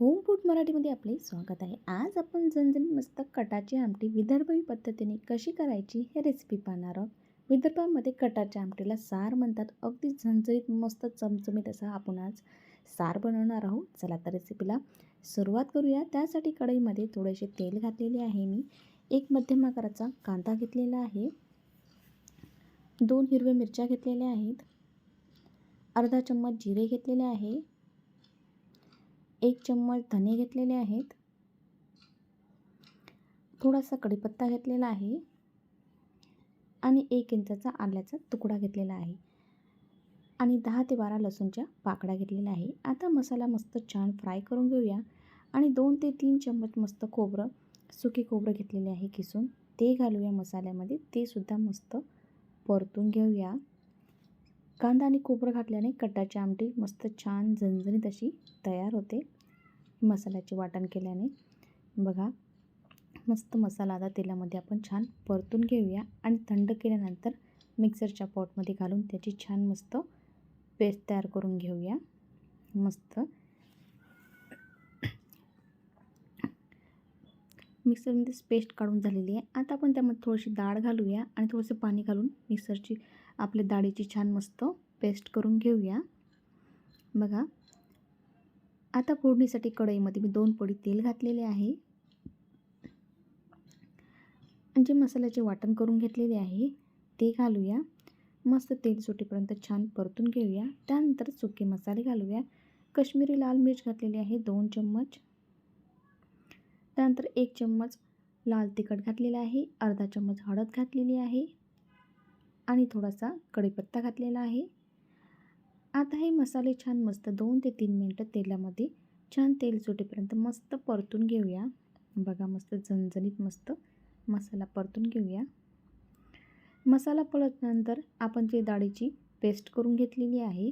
Home food मराठीमध्ये आपले स्वागत आहे. आज आपण झणझणीत मस्त कटाची आमटी विदर्भी पद्धतीने कशी करायची हे रेसिपी पाहणार आहोत. विदर्भामध्ये कटाच्या आमटीला सार म्हणतात. अगदी झणझणीत मस्त चमचमीत असा आपण आज सार बनवणार आहोत. चला तर रेसिपीला सुरुवात करूया. त्यासाठी कढईमध्ये थोडेसे तेल घातलेले आहे मी. एक मध्यम आकाराचा कांदा घेतलेला आहे. दोन हिरव्या मिरच्या घेतलेल्या आहेत. अर्धा चम्मच जिरे घेतलेले आहे. एक चम्मच धने घेतलेले आहेत. थोडासा कढीपत्ता घेतलेला आहे. आणि एक इंचाचा आल्याचा तुकडा घेतलेला आहे. आणि दहा ते बारा लसूणच्या पाकड्या घेतलेल्या आहे. आता मसाला मस्त छान फ्राय करून घेऊया. आणि दोन ते तीन चम्मच मस्त खोबरं सुकी खोबरं घेतलेले आहे किसून ते घालूया मसाल्यामध्ये. ते सुद्धा मस्त परतून घेऊया. कांदा आणि खोबरं घातल्याने कटाची आमटी मस्त छान झणझणीत अशी तयार होते. मसाल्याचे वाटण केल्याने. बघा मस्त मसाला आता तेलामध्ये आपण छान परतून घेऊया आणि थंड केल्यानंतर मिक्सरच्या पॉटमध्ये घालून त्याची छान मस्त पेस्ट तयार करून घेऊया. मस्त. मिक्सरमध्ये पेस्ट काढून झालेली आहे. आता आपण त्यामध्ये थोडीशी डाळ घालूया आणि थोडंसं पाणी घालून मिक्सरची आपल्या डाळीची छान मस्त पेस्ट करून घेऊया. बघा. आता फोडणीसाठी कढईमध्ये मी दोन पडी तेल घातलेले आहे. जे मसाल्याचे वाटण करून घेतलेले आहे ते घालूया. मस्त तेल सुटेपर्यंत छान परतून घेऊया. त्यानंतर सुके मसाले घालूया. कश्मीरी लाल मिर्च घातलेली आहे दोन चम्मच. त्यानंतर एक चम्मच लाल तिखट घातलेला आहे अर्धा चम्मच हळद घातलेली आहे आणि थोडासा कढीपत्ता घातलेला आहे. आता हे मसाले छान मस्त दोन ते तीन मिनटं तेलामध्ये छान तेल सुटेपर्यंत मस्त परतून घेऊया. बघा मस्त झणझणीत मस्त मसाला परतून घेऊया. मसाला परतल्यानंतर आपण जे डाळीची पेस्ट करून घेतलेली आहे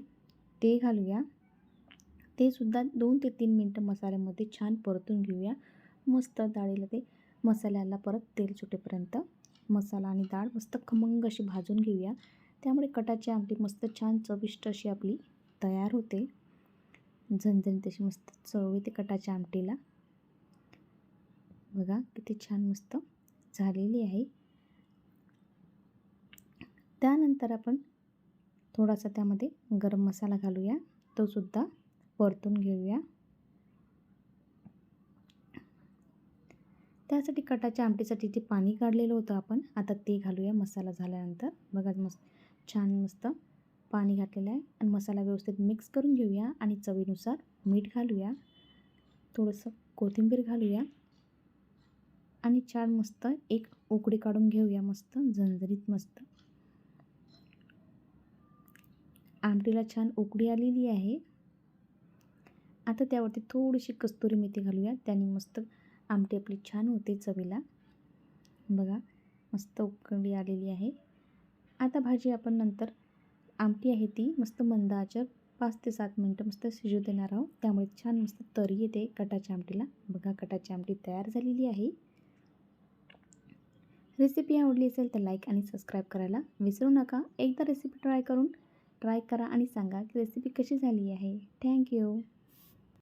ते घालूया. ते सुद्धा दोन ते तीन मिनटं मसाल्यामध्ये छान परतून घेऊया. मस्त डाळीला ते मसाल्याला परत तेल सुटेपर्यंत मसाला आणि डाळ मस्त खमंग अशी भाजून घेऊया. त्यामुळे कटाची आमटी मस्त छान चविष्ट अशी आपली तयार होते. झणझणीत अशी मस्त चव येते कटाच्या आमटीला. बघा किती छान मस्त झालेली आहे. त्यानंतर आपण थोडासा त्यामध्ये गरम मसाला घालूया. तो सुद्धा परतून घेऊया. त्यासाठी कटाच्या आमटीसाठी जे पाणी काढलेलं होतं आपण आता ते घालूया मसाला झाल्यानंतर. बघा मस्त छान मस्त पाणी घातलेलं आहे. आणि मसाला व्यवस्थित मिक्स करून घेऊया आणि चवीनुसार मीठ घालूया. थोडंसं कोथिंबीर घालूया. आणि छान मस्त एक उकडी काढून घेऊया मस्त झणझणीत मस्त. आमटीला छान उकडी आलेली आहे. आता त्यावरती थोडीशी कस्तुरी मेथी घालूया. त्याने मस्त आमटी आपली छान होते चवीला. बघा मस्त उकळी आलेली आहे. आता भाजी आपण नंतर आमटी आहे ती मस्त मंद आचर पाच ते सात मिनटं मस्त शिजू देणार आहोत. त्यामुळे छान मस्त तरी येते कटाच्या आमटीला. बघा कटाची आमटी तयार झालेली आहे. रेसिपी आवडली असेल तर लाईक आणि सबस्क्राईब करायला विसरू नका. एकदा रेसिपी ट्राय करून ट्राय करा आणि सांगा की रेसिपी कशी झाली आहे. थँक्यू